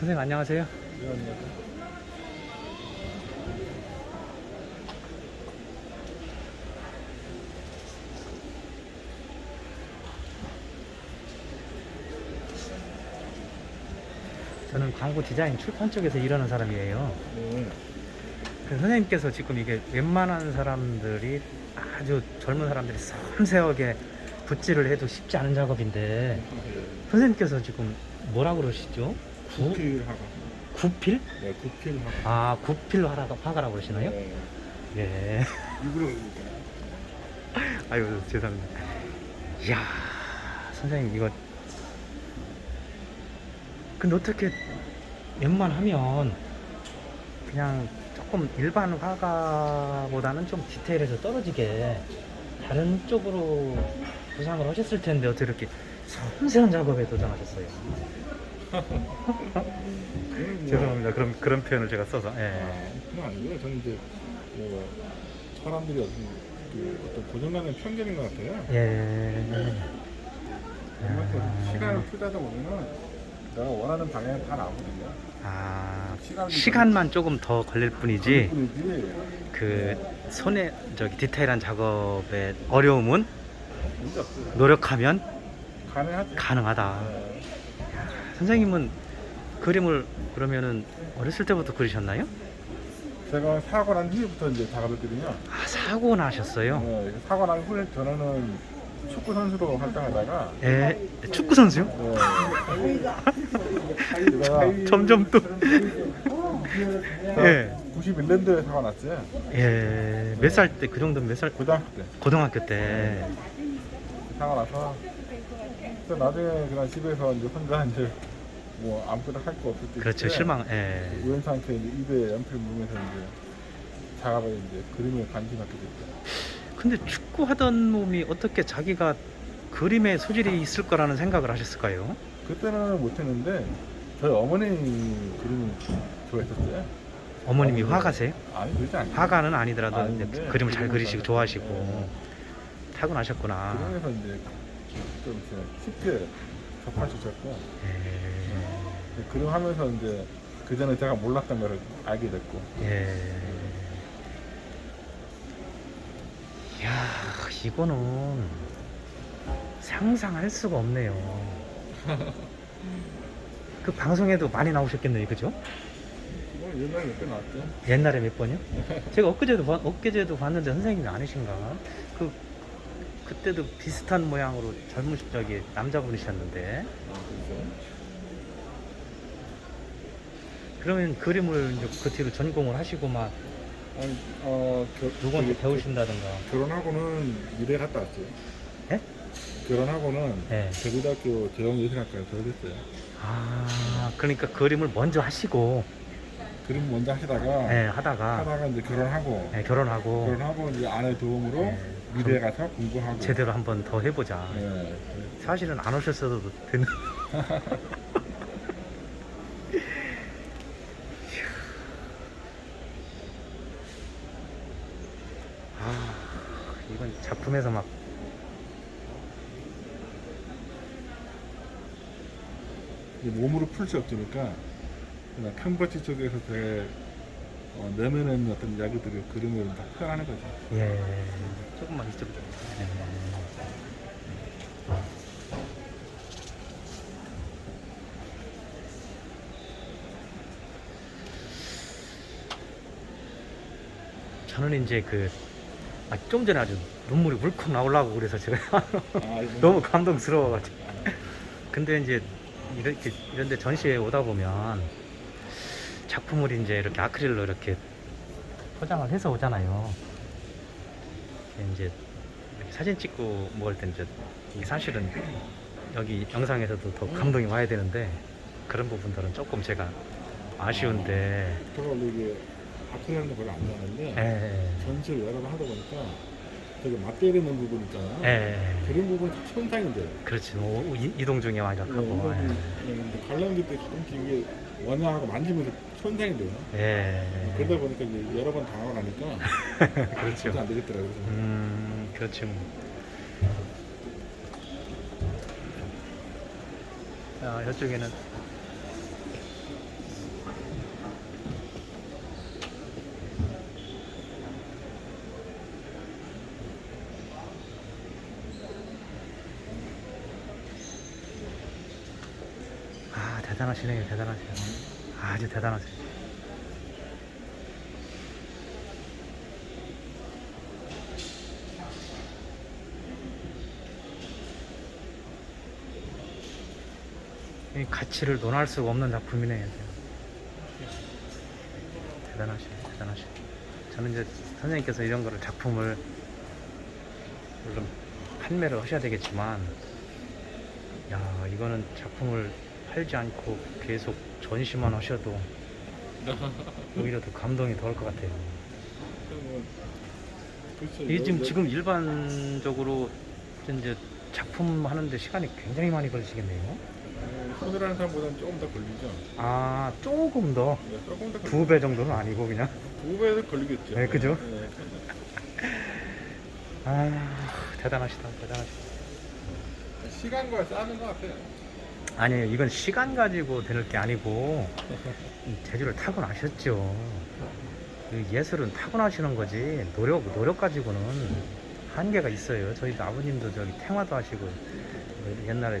선생님 안녕하세요. 저는 광고 디자인 출판 쪽에서 일하는 사람이에요. 네. 그 선생님께서 지금 이게 웬만한 사람들이 아주 젊은 사람들이 섬세하게 붓질을 해도 쉽지 않은 작업인데 선생님께서 지금 뭐라 그러시죠? 구, 구필하가. 구필? 네, 구필하가. 아 구필 화가, 화가라고 그러시나요? 네. 예. 일부러 그러니까. 아유 죄송합니다. 이야 선생님 이거 근데 어떻게 웬만하면 그냥 조금 일반 화가보다는 좀 디테일해서 떨어지게 다른 쪽으로 구상을 하셨을 텐데 어떻게 이렇게 섬세한 작업에 도전하셨어요? 그건 뭐, 죄송합니다. 그런 그런 표현을 제가 써서. 예. 아, 그건 아니고요. 저는 이제 뭐 사람들이 어떤 그 어떤 고정관념 편견인 것 같아요. 예. 그만큼 시간을 투자하다 보면은 내가 원하는 방향이 다 나오거든요. 아 시간이 시간만 조금 더 걸릴 뿐이지. 뿐이지 그 손에 저기 디테일한 작업의 어려움은 문제 없어요. 노력하면 가능하죠. 가능하다. 네. 선생님은 그림을 그러면은 어렸을 때부터 그리셨나요? 제가 사고 난 후부터 이제 작업했거든요. 아 사고 나셨어요? 네, 사고 난 후에 저는 축구 선수로 활동하다가 예, 축구 선수요? 네. 제가 점점 또 예, 91년도에 사고 났어요. 예, 몇 살 때 그 정도 몇 살? 고등학교 때 고등학교 때. 사고 나서 또 나중에 그냥 집에서 이제 혼자 이제 뭐 아무것도 할거 없을 때 그렇죠, 실망. 예. 우연찮게 이제 입에 연필 물면서 이제 작업에 이제 그림에 관심 갖게 됐죠. 근데 축구 하던 몸이 어떻게 자기가 그림에 소질이 있을 거라는 생각을 하셨을까요? 그때는 못했는데 저희 어머니 그림을 좋아했었어요. 어머님이 어. 화가세요? 아니 그러지 않아요. 화가는 아니더라도 아닌데, 그림을 잘 그림을 그리시고 잘- 좋아하시고 네. 타고나셨구나. 그러면서 이제 좀 이렇게 쉽게 접할 수 있었고 예. 그림 하면서 이제 그 전에 제가 몰랐던 거를 알게 됐고 예. 이야, 이거는 상상할 수가 없네요. 그 방송에도 많이 나오셨겠네요, 그죠? 뭐 옛날에 몇개 나왔죠. 옛날에 몇 번요? 제가 엊그제도 봐- 엊그제도 봤는데 선생님이 아니신가? 그 그때도 비슷한 모양으로 젊은 저기 남자분이셨는데 아, 그래서 그러면 그림을 이제 그 뒤로 전공을 하시고 막 아니 어 겨, 누구한테 저기 배우신다든가 결혼하고는 미대 갔다 왔어요. 예? 결혼하고는 네. 대구대학교 제형예술학과에 졸업했어요. 아 그러니까 그림을 먼저 하시고 그림 먼저 하시다가 네, 하다가 하다가 이제 결혼하고 네, 결혼하고 결혼하고 이제 아내 도움으로 네, 미대 가서 공부하고 제대로 한번 더 해보자 네. 사실은 안 오셨어도 되는 아 이건 작품에서 막 몸으로 풀 수 없으니까 그냥 편버치 쪽에서 제 어, 내면에 있는 어떤 이야기들을 그림으로 다 표현하는 거죠. 예. 조금만 이쪽으로. 예. 저는 이제 그, 아, 좀 전에 아주 눈물이 울컥 나오려고 그래서 제가 아, 이거 너무 감동스러워가지고. 근데 이제 이렇게 이런데 전시회 오다 보면 작품을 이제 이렇게 아크릴로 이렇게 포장을 해서 오잖아요. 이제 이렇게 사진 찍고 먹을 때 이제 이게 사실은 여기 영상에서도 더 감동이 와야 되는데 그런 부분들은 조금 제가 아쉬운데 제가 원래 이게 아크릴하는 거 별로 안 좋아하는데 예, 전시를 여러 번 하다 보니까 되게 맞대야 되는 부분 있잖아요. 예, 그런 부분이 참 손상이 돼요. 그렇지. 뭐 이- 이동 중에 많이 네, 하고 근데 관람객 때 가끔씩 이게 원양하고 만지면서 손상이 돼요. 예, 그러다 보니까 이제 여러 번 당하고 나니까 그렇죠. 진짜 안 되겠더라고요. 그래서 음 그렇죠. 자 이쪽에는 대단하시네요, 대단하세요. 아주 대단하세요. 이 가치를 논할 수가 없는 작품이네요. 대단하시네, 대단하시네. 저는 이제 선생님께서 이런 거를 작품을 물론 판매를 하셔야 되겠지만, 야 이거는 작품을 팔지 않고 계속 전시만 하셔도 오히려 더 감동이 더할것 같아요. 이게 지금 여- 지금 일반적으로 이제 작품 하는데 시간이 굉장히 많이 걸리시겠네요. 어, 손을 하는 사람보다는 조금 더 걸리죠. 아 조금 더 네, 조금 더 두 배 정도는 아니고 그냥. 두 배도 걸리겠죠. 네, 그죠? 네. 아 대단하시다, 대단하시다. 시간과 싸는 것 같아요. 아니에요. 이건 시간 가지고 되는 게 아니고 이 재주를 타고나셨죠. 이 예술은 타고나시는 거지 노력 노력 가지고는 한계가 있어요. 저희 아버님도 저기 생화도 하시고 옛날에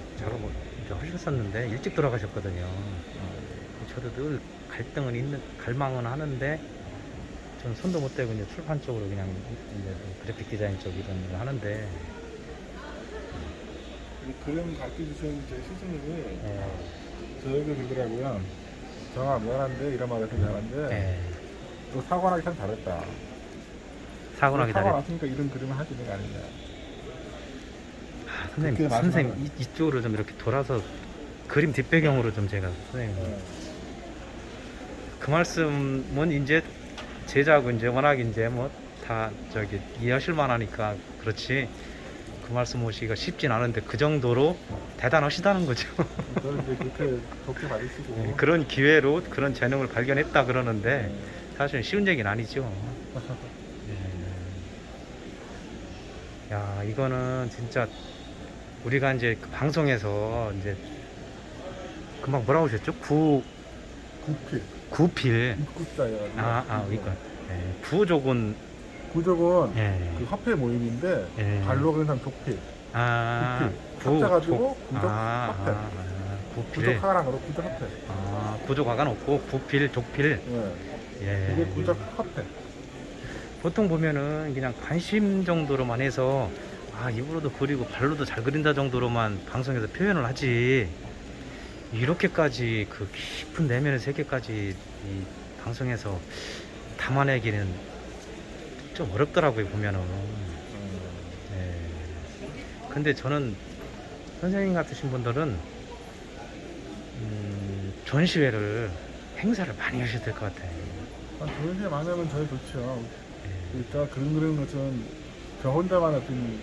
이제 하셨었는데 일찍 돌아가셨거든요. 저도 늘 갈등은 있는 갈망은 하는데 전 손도 못 대고 이제 출판 쪽으로 그냥 이제 그래픽 디자인 쪽 이런 일 하는데 이 그림 가르쳐 주신 제 스승님이 예, 저에게 그러더라고요. 정아 미안한데 이런 말해서 미안한데 예, 너 사고 나기 참 잘했다. 사고 나기 사고 잘해. 났으니까 이런 그림을 할 수 있는 거 아니냐. 아, 선생님, 그렇게 선생님 말씀하면- 이, 이쪽으로 좀 이렇게 돌아서 그림 뒷배경으로 좀 제가 선생님 네. 그 말씀은 이제 제자하고 이제 워낙 이제 뭐 다 저기 이해하실 만하니까 그렇지 그 말씀 오시기가 쉽진 않은데 그 정도로 대단하시다는 거죠. 저는 이제 그렇게 받으시고 예, 그런 기회로 그런 재능을 발견했다 그러는데 네. 사실 쉬운 얘기는 아니죠. 예. 야 이거는 진짜 우리가 이제 그 방송에서 이제 금방 뭐라고 하셨죠? 구 구필 구필 입국자예요. 아, 아, 그러니까 예, 구족은 구족은 예, 그 화폐 모임인데 예. 발로 그는 사람 족필. 아, 합쳐가지고 족- 구족 아, 화폐. 아, 아, 구필, 구족 하나로 구족 화폐. 아, 구족화가 없고 구필, 족필, 예. 예. 구족 화폐. 보통 보면은 그냥 관심 정도로만 해서 아 입으로도 그리고 발로도 잘 그린다 정도로만 방송에서 표현을 하지 이렇게까지 그 깊은 내면의 세계까지 이 방송에서 담아내기는 좀 어렵더라고요 보면은 음, 네. 근데 저는 선생님 같으신 분들은 음, 전시회를 행사를 많이 하셔야 될 것 같아요 한 도시에 많으면 저희 좋죠. 예. 일단 그림 그리는 것은 저 혼자만 어떤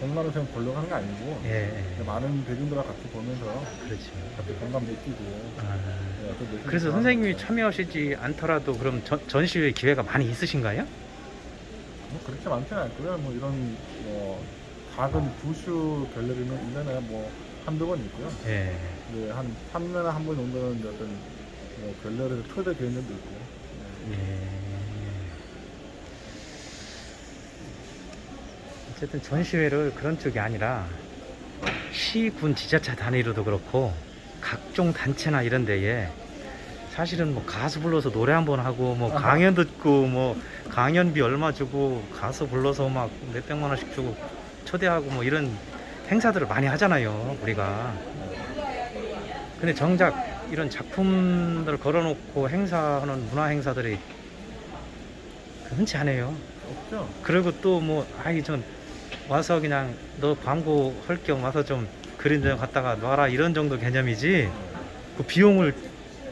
공간을 그냥 보려고 하는 게 아니고 예, 예. 많은 대중들과 같이 보면서 그렇죠 같이 공감 느끼고 아. 메시지 그래서 선생님이. 참여하시지 않더라도 그럼 전, 전시회 기회가 많이 있으신가요? 뭐 그렇게 많지는 않고요. 뭐 이런 뭐 작은 부슈 갤러리는 1년에 뭐 한두 번 있고요. 예. 네, 한 3년에 한 번 정도는 이제 어떤 뭐 갤러리에서 초대 개념도 있고 네. 예. 어쨌든 전시회를 그런 쪽이 아니라 시, 군, 지자체 단위로도 그렇고 각종 단체나 이런 데에 사실은 뭐 가수 불러서 노래 한 번 하고 뭐 아하. 강연 듣고 뭐 강연비 얼마 주고 가수 불러서 막 몇백만 원씩 주고 초대하고 뭐 이런 행사들을 많이 하잖아요 우리가 근데 정작 이런 작품들 걸어놓고 행사하는 문화 행사들이 흔치 않아요 없죠. 그리고 또 뭐 아이 좀 와서 그냥 너 광고 할 겸 와서 좀 그림 좀 갖다가 놔라 이런 정도 개념이지 그 비용을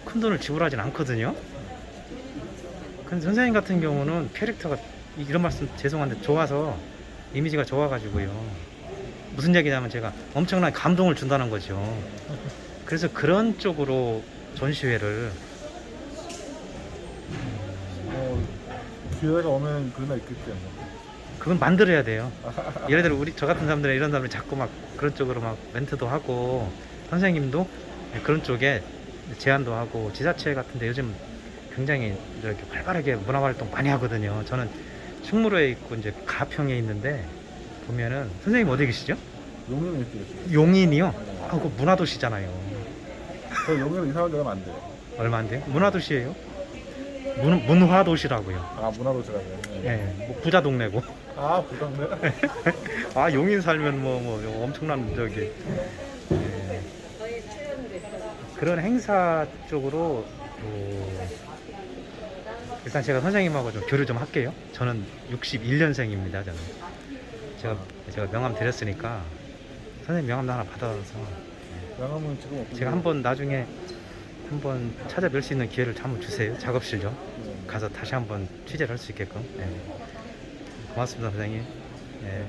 큰 돈을 지불하진 않거든요. 근데 선생님 같은 경우는 캐릭터가 이런 말씀 죄송한데 좋아서 이미지가 좋아가지고요. 무슨 얘기냐면 제가 엄청난 감동을 준다는 거죠. 그래서 그런 쪽으로 전시회를 뭐 기회가 오면 그날 있겠죠. 뭐. 그건 만들어야 돼요. 예를 들어 우리 저 같은 사람들이 이런 사람들 자꾸 막 그런 쪽으로 막 멘트도 하고 선생님도 그런 쪽에 제안도 하고 지자체 같은데 요즘 굉장히 이렇게 활발하게 문화 활동 많이 하거든요. 저는 충무로에 있고 이제 가평에 있는데 보면은 선생님 어디 계시죠? 용인에 있겠죠. 용인이요. 아, 그 문화도시잖아요. 저 용인은 이사한 지 얼마 안 돼요. 얼마 안 돼요? 문화도시예요? 문, 문화도시라고요. 아 문화도시라고요. 네. 예, 뭐 부자 동네고. 아 부담네. 아 용인 살면 뭐, 뭐 엄청난 저기 예. 그런 행사 쪽으로 뭐 일단 제가 선생님하고 좀 교류 좀 할게요. 저는 61년생입니다. 저는 제가 제가 명함 드렸으니까 선생님 명함도 하나 받아서 명함은 지금 어떻게? 제가 한번 나중에 한번 찾아뵐 수 있는 기회를 한번 주세요. 작업실 좀 네. 가서 다시 한번 취재를 할 수 있게끔. 예. 고맙습니다, 선생님. 예.